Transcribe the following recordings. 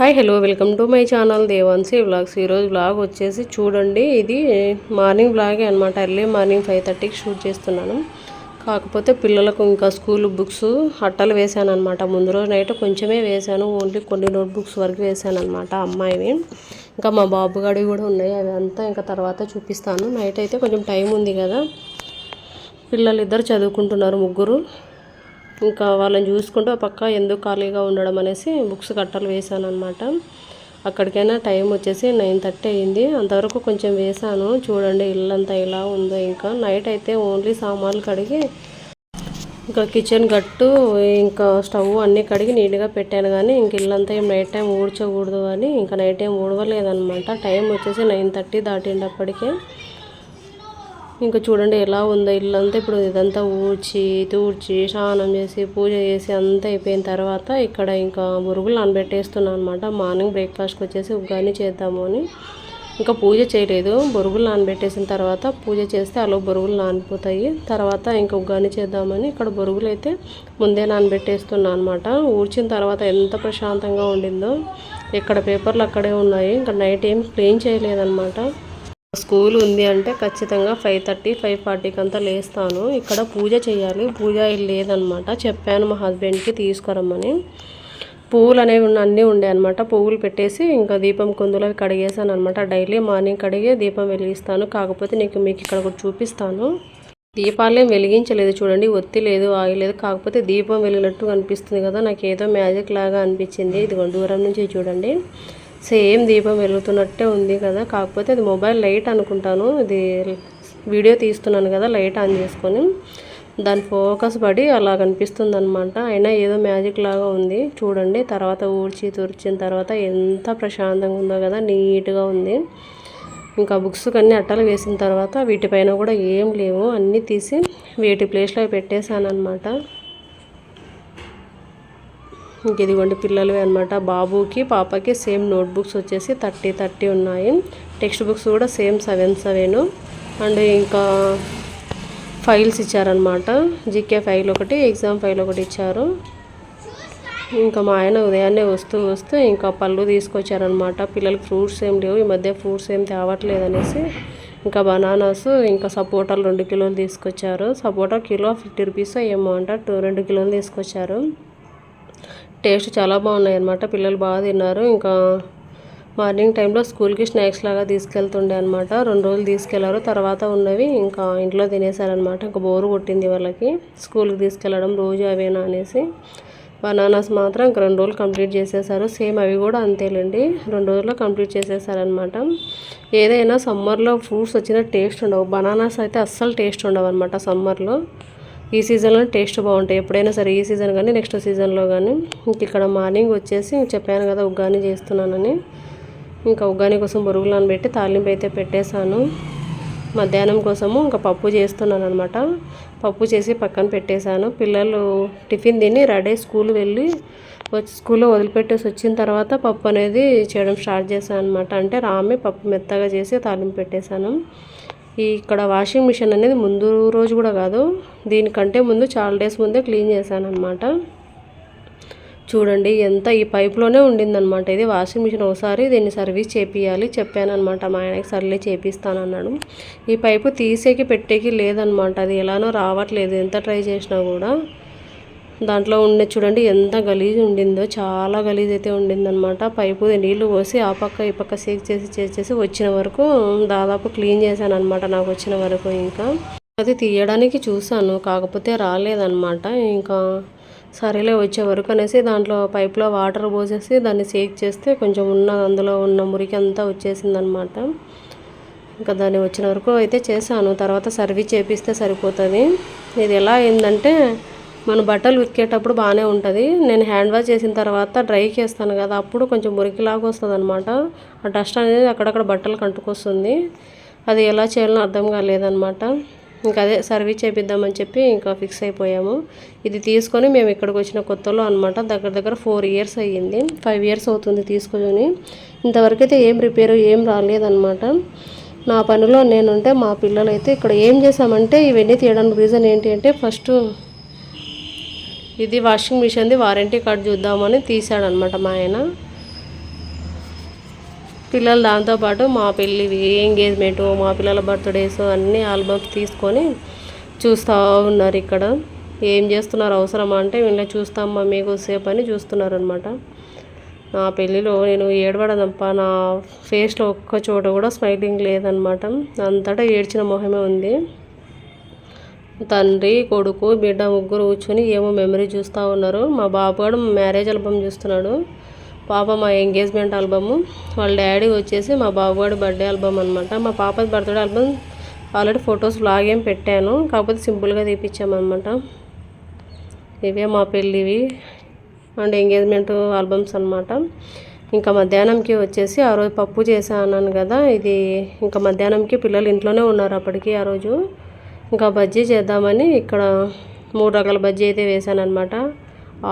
Hi hello welcome to my channel Devansi vlogs. ఈరోజు vlog వచ్చేసి చూడండి ఇది మార్నింగ్ వ్లాగే అనమాట ఎర్లీ మార్నింగ్ ఫైవ్ థర్టీకి షూట్ చేస్తున్నాను. కాకపోతే పిల్లలకు ఇంకా స్కూల్ బుక్స్ అట్టలు వేశాను అనమాట ముందు రోజు నైట్ కొంచెమే వేశాను ఓన్లీ కొన్ని నోట్ బుక్స్ వరకు వేశాను అనమాట అమ్మాయివి. ఇంకా మా బాబు గడివి కూడా ఉన్నాయి అవి అంతా ఇంకా తర్వాత చూపిస్తాను. నైట్ అయితే కొంచెం టైం ఉంది కదా. పిల్లలు ఇద్దరు చదువుకుంటున్నారు ముగ్గురు. ఇంకా వాళ్ళని చూసుకుంటూ పక్క ఎందుకు ఖాళీగా ఉండడం అనేసి బుక్స్ కట్టలు వేశాను అనమాట అక్కడికైనా టైం వచ్చేసి నైన్ థర్టీ అయింది. అంతవరకు కొంచెం వేసాను చూడండి ఇల్లంతా ఎలా ఉందో ఇంకా. నైట్ అయితే ఓన్లీ సామాన్లు కడిగి ఇంకా కిచెన్ గట్టు ఇంకా స్టవ్ అన్నీ కడిగి నీట్గా పెట్టాను కానీ ఇంక ఇల్లంతా ఏం నైట్ టైం ఊడ్చకూడదు అని ఇంకా నైట్ టైం ఊడవలేదనమాట టైం వచ్చేసి నైన్ థర్టీ దాటిండప్పటికే ఇంకా చూడండి ఎలా ఉందో ఇల్లంతా ఇప్పుడు ఇదంతా ఊడ్చి తూడ్చి స్నానం చేసి పూజ చేసి అంతా అయిపోయిన తర్వాత ఇక్కడ ఇంకా మురుగులు నానబెట్టేస్తున్నాను అనమాట మార్నింగ్ బ్రేక్ఫాస్ట్కి వచ్చేసి ఉగ్గాని చేద్దాము అని. ఇంకా పూజ చేయలేదు. బొరుగులు నానబెట్టేసిన తర్వాత పూజ చేస్తే అలా బొరుగులు నానిపోతాయి. తర్వాత ఇంకా ఉగ్గాని చేద్దామని ఇక్కడ బొరుగులు అయితే ముందే నానబెట్టేస్తున్నాను అనమాట ఊడ్చిన తర్వాత ఎంత ప్రశాంతంగా ఉండిందో. ఇక్కడ పేపర్లు అక్కడే ఉన్నాయి. ఇంకా నైట్ ఏం క్లీన్ చేయలేదన్నమాట. స్కూల్ ఉంది అంటే ఖచ్చితంగా ఫైవ్ థర్టీ ఫైవ్ ఫార్టీకి అంతా లేస్తాను. ఇక్కడ పూజ చేయాలి. పూజ లేదనమాట. చెప్పాను మా హస్బెండ్కి తీసుకురమ్మని. పువ్వులు అనేవి అన్నీ ఉండే అనమాట. పువ్వులు పెట్టేసి ఇంకా దీపం కొందులో కడిగేసాను అనమాట. డైలీ మార్నింగ్ కడిగే దీపం వెలిగిస్తాను. కాకపోతే నీకు మీకు ఇక్కడ కూడా చూపిస్తాను. దీపాలేం వెలిగించలేదు చూడండి. ఒత్తి లేదు ఆయిల్ లేదు. కాకపోతే దీపం వెలిగినట్టు అనిపిస్తుంది కదా. నాకు ఏదో మ్యాజిక్ లాగా అనిపించింది. ఇదిగో దూరం నుంచి చూడండి. సేమ్ దీపం వెలుగుతున్నట్టే ఉంది కదా. కాకపోతే అది మొబైల్ లైట్ అనుకుంటాను. ఇది వీడియో తీస్తున్నాను కదా లైట్ ఆన్ చేసుకొని. దాని ఫోకస్ పడి అలా కనిపిస్తుంది అనమాట అయినా ఏదో మ్యాజిక్ లాగా ఉంది. చూడండి తర్వాత ఊడ్చి తుడిచిన తర్వాత ఎంత ప్రశాంతంగా ఉందో కదా నీట్గా ఉంది. ఇంకా బుక్స్ అన్నీ అట్టలు వేసిన తర్వాత వీటిపైన కూడా ఏం లేవు. అన్నీ తీసి వీటి ప్లేస్లో పెట్టేశాను అనమాట ఇదిగోండి పిల్లలవి అనమాట బాబుకి పాపకి సేమ్ నోట్బుక్స్ వచ్చేసి థర్టీ థర్టీ ఉన్నాయి. టెక్స్ట్ బుక్స్ కూడా సేమ్ సెవెన్ సెవెన్. అండ్ ఇంకా ఫైల్స్ ఇచ్చారనమాట జీకే ఫైల్ ఒకటి ఎగ్జామ్ ఫైల్ ఒకటి ఇచ్చారు. ఇంకా మా ఆయన ఉదయాన్నే వస్తూ వస్తూ ఇంకా పళ్ళు తీసుకొచ్చారనమాట పిల్లలకి ఫ్రూట్స్ ఏం లేవు ఈ మధ్య ఫ్రూట్స్ ఏం తేవట్లేదు అనేసి ఇంకా బనానాస్ ఇంకా సపోటాలు రెండు కిలోలు తీసుకొచ్చారు. సపోటా కిలో ఫిఫ్టీ రూపీస్ ఏమో అంట టూ రెండు కిలోలు తీసుకొచ్చారు. టేస్ట్ చాలా బాగున్నాయి అనమాట పిల్లలు బాగా తిన్నారు. ఇంకా మార్నింగ్ టైంలో స్కూల్కి స్నాక్స్ లాగా తీసుకెళ్తుండే అనమాట రెండు రోజులు తీసుకెళ్ళారు. తర్వాత ఉన్నవి ఇంకా ఇంట్లో తినేసారనమాట ఇంకా బోరు కొట్టింది వాళ్ళకి. స్కూల్కి తీసుకెళ్ళడం రోజు అవేనా అనేసి. బనానాస్ మాత్రం ఇంక రెండు రోజులు కంప్లీట్ చేసేసారు సేమ్ అవి కూడా అంతేలేండి. రెండు రోజుల్లో కంప్లీట్ చేసేసారనమాట ఏదైనా సమ్మర్లో ఫ్రూట్స్ వచ్చిన టేస్ట్ ఉండవు. బనానాస్ అయితే అస్సలు టేస్ట్ ఉండవు అనమాట సమ్మర్లో. ఈ సీజన్లో టేస్ట్ బాగుంటాయి. ఎప్పుడైనా సరే ఈ సీజన్ కానీ నెక్స్ట్ సీజన్లో కానీ. ఇంక ఇక్కడ మార్నింగ్ వచ్చేసి చెప్పాను కదా ఉగ్గాని చేస్తున్నానని. ఇంకా ఉగ్గాని కోసం బొరుగులు నానబెట్టి తాలింపు అయితే పెట్టేశాను. మధ్యాహ్నం కోసము ఇంకా పప్పు చేస్తున్నాను అనమాట పప్పు చేసి పక్కన పెట్టేశాను. పిల్లలు టిఫిన్ తిని రెడీ స్కూల్ వెళ్ళి వచ్చి స్కూల్లో వదిలిపెట్టేసి వచ్చిన తర్వాత పప్పు అనేది చేయడం స్టార్ట్ చేశాను అనమాట అంటే రామి పప్పు మెత్తగా చేసి తాలింపు పెట్టేశాను. ఈ ఇక్కడ వాషింగ్ మిషన్ అనేది ముందు రోజు కూడా కాదు. దీనికంటే ముందు చాలా డేస్ ముందే క్లీన్ చేశాను అనమాట చూడండి ఎంత ఈ పైప్లోనే ఉండిందనమాట ఇది వాషింగ్ మిషన్ ఒకసారి దీన్ని సర్వీస్ చేపియాలి చెప్పాను అనమాట మా ఆయనకి సర్లే చేపిస్తానన్నాడు. ఈ పైపు తీసేకి పెట్టేకి లేదనమాట అది ఎలానో రావట్లేదు. ఎంత ట్రై చేసినా కూడా. దాంట్లో ఉండే చూడండి ఎంత గలీజ్ ఉండిందో చాలా గలీజ్ అయితే ఉండిందనమాట పైపు నీళ్ళు పోసి ఆ పక్క ఈ పక్క సేక్ చేసి చేసేసి వచ్చిన వరకు దాదాపు క్లీన్ చేశాను అనమాట నాకు వచ్చిన వరకు ఇంకా. అది తీయడానికి చూశాను కాకపోతే రాలేదనమాట ఇంకా సరేలే వచ్చే వరకు అనేసి దాంట్లో పైప్లో వాటర్ పోసేసి దాన్ని సేక్ చేస్తే కొంచెం ఉన్న అందులో ఉన్న మురికి అంతా వచ్చేసిందనమాట ఇంకా దాన్ని వచ్చిన వరకు అయితే చేశాను. తర్వాత సర్వీస్ చేపిస్తే సరిపోతుంది. ఇది ఎలా అయిందంటే మన బట్టలు ఉతికేటప్పుడు బాగానే ఉంటుంది. నేను హ్యాండ్ వాష్ చేసిన తర్వాత డ్రై చేస్తాను కదా అప్పుడు కొంచెం మురికిలాగా వస్తుంది అనమాట ఆ డస్ట్ అనేది అక్కడక్కడ బట్టలు కంటుకొస్తుంది. అది ఎలా చేయాలో అర్థం కాలేదనమాట ఇంకా అదే సర్వీస్ చేపిద్దామని చెప్పి ఇంకా ఫిక్స్ అయిపోయాము. ఇది తీసుకొని మేము ఇక్కడికి వచ్చిన కొత్తలో అనమాట దగ్గర దగ్గర ఫోర్ ఇయర్స్ అయ్యింది. ఫైవ్ ఇయర్స్ అవుతుంది తీసుకొని. ఇంతవరకైతే ఏం రిపేరు ఏం రాలేదనమాట నా పనిలో నేనుంటే మా పిల్లలు అయితే ఇక్కడ ఏం చేసామంటే ఇవన్నీ తీయడానికి రీజన్ ఏంటి అంటే ఫస్ట్ ఇది వాషింగ్ మిషన్ది వారంటీ కార్డ్ చూద్దామని తీసాడనమాట మా ఆయన. పిల్లలు దాంతోపాటు మా పెళ్ళి ఎంగేజ్మెంటు మా పిల్లల బర్త్డేస్ అన్ని ఆల్బమ్స్ తీసుకొని చూస్తూ ఉన్నారు ఇక్కడ. ఏం చేస్తున్నారు? అవసరమా అంటే వీళ్ళని చూస్తాం మీకు సేపు అని చూస్తున్నారు అనమాట నా పెళ్ళిలో నేను ఏడవడదప్ప నా ఫేస్లో ఒక్క చోట కూడా స్మైలింగ్ లేదనమాట. అంతటా ఏడ్చిన మొహమే ఉంది. తండ్రి కొడుకు బిడ్డ ముగ్గురు కూర్చొని ఏమో మెమరీ చూస్తూ ఉన్నారు. మా బాబు కూడా మ్యారేజ్ ఆల్బమ్ చూస్తున్నాడు. పాప మా ఎంగేజ్మెంట్ ఆల్బమ్. వాళ్ళ డాడీ వచ్చేసి మా బాబుగాడి బర్త్డే ఆల్బమ్ అనమాట మా పాప బర్త్డే ఆల్బమ్ ఆల్రెడీ ఫొటోస్ లాగేం పెట్టాను. కాకపోతే సింపుల్గా తీపిచ్చామన్నమాట. ఇవే మా పెళ్ళివి అండ్ ఎంగేజ్మెంట్ ఆల్బమ్స్ అనమాట ఇంకా మధ్యాహ్నంకి వచ్చేసి ఆ రోజు పప్పు చేశాను కదా ఇది ఇంకా మధ్యాహ్నంకి పిల్లలు ఇంట్లోనే ఉన్నారు అప్పటికి ఆ రోజు. ఇంకా బజ్జీ చేద్దామని ఇక్కడ మూడు రకాల బజ్జీ అయితే వేసాను అనమాట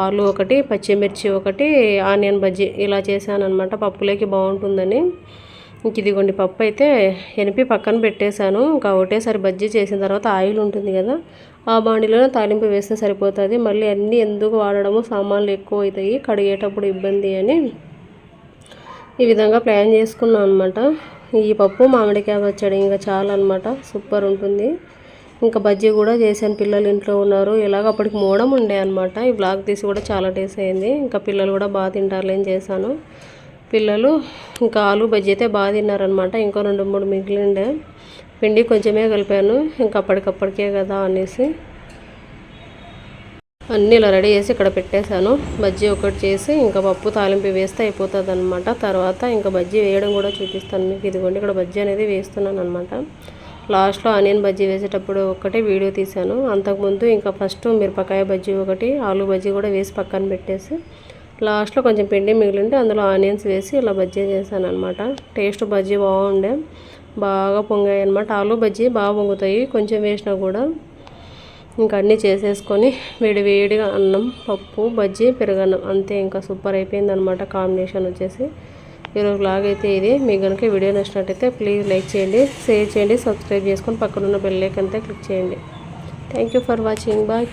ఆలు ఒకటి పచ్చిమిర్చి ఒకటి ఆనియన్ బజ్జీ ఇలా చేశాను అనమాట పప్పులోకి బాగుంటుందని. ఇంక ఇదిగోండి పప్పు అయితే ఎనిపి పక్కన పెట్టేశాను. ఇంకా ఒకటేసారి బజ్జీ చేసిన తర్వాత ఆయిల్ ఉంటుంది కదా ఆ బాండిలోనే తాలింపు వేస్తే సరిపోతుంది. మళ్ళీ అన్నీ ఎందుకు వాడడము సామాన్లు ఎక్కువ అవుతాయి కడిగేటప్పుడు ఇబ్బంది అని ఈ విధంగా ప్లాన్ చేసుకున్నాను అనమాట ఈ పప్పు మామిడికాయ పచ్చడి ఇంకా చాలా అనమాట సూపర్ ఉంటుంది. ఇంకా బజ్జీ కూడా చేశాను. పిల్లలు ఇంట్లో ఉన్నారు. ఇలాగ అప్పటికి మోడం ఉండే అనమాట ఈ బ్లాగ్ తీసి కూడా చాలా టేస్ట్ అయింది. ఇంకా పిల్లలు కూడా బాగా తింటారులేని చేశాను. పిల్లలు ఇంకా ఆలు బజ్జీ అయితే బాగా తిన్నారనమాట ఇంకో రెండు మూడు మిగిలిండే. పిండి కొంచెమే కలిపాను. ఇంకా అప్పటికప్పటికే కదా అనేసి అన్నీ ఇలా రెడీ చేసి ఇక్కడ పెట్టేశాను. బజ్జీ ఒకటి చేసి ఇంకా పప్పు తాలింపు వేస్తే అయిపోతుంది అనమాట తర్వాత ఇంకా బజ్జీ వేయడం కూడా చూపిస్తాను మీకు. ఇదిగోండి ఇక్కడ బజ్జీ అనేది వేస్తున్నాను అనమాట లాస్ట్లో ఆనియన్ బజ్జీ వేసేటప్పుడు ఒక్కటే వీడియో తీశాను. అంతకుముందు ఇంకా ఫస్ట్ మిరపకాయ బజ్జీ ఒకటి ఆలు బజ్జీ కూడా వేసి పక్కన పెట్టేసి లాస్ట్లో కొంచెం పిండి మిగిలింటే అందులో ఆనియన్స్ వేసి ఇలా బజ్జీ చేశాను అనమాట టేస్ట్ బజ్జీ బాగుండే బాగా పొంగాయి అనమాట ఆలు బజ్జీ బాగా పొంగుతాయి కొంచెం వేసినా కూడా. ఇంకా అన్నీ చేసేసుకొని వేడి వేడిగా అన్నం పప్పు బజ్జీ పెరుగన్నం అంతే. ఇంకా సూపర్ అయిపోయింది అనమాట కాంబినేషన్ వచ్చేసి. ఈరోజు అయితే ఇది. మీకు కనుక వీడియో నచ్చినట్టయితే ప్లీజ్ లైక్ చేయండి షేర్ చేయండి సబ్స్క్రైబ్ చేసుకొని పక్కనున్న బెల్ ఐకన్ క్లిక్ చేయండి. Thank you for watching bye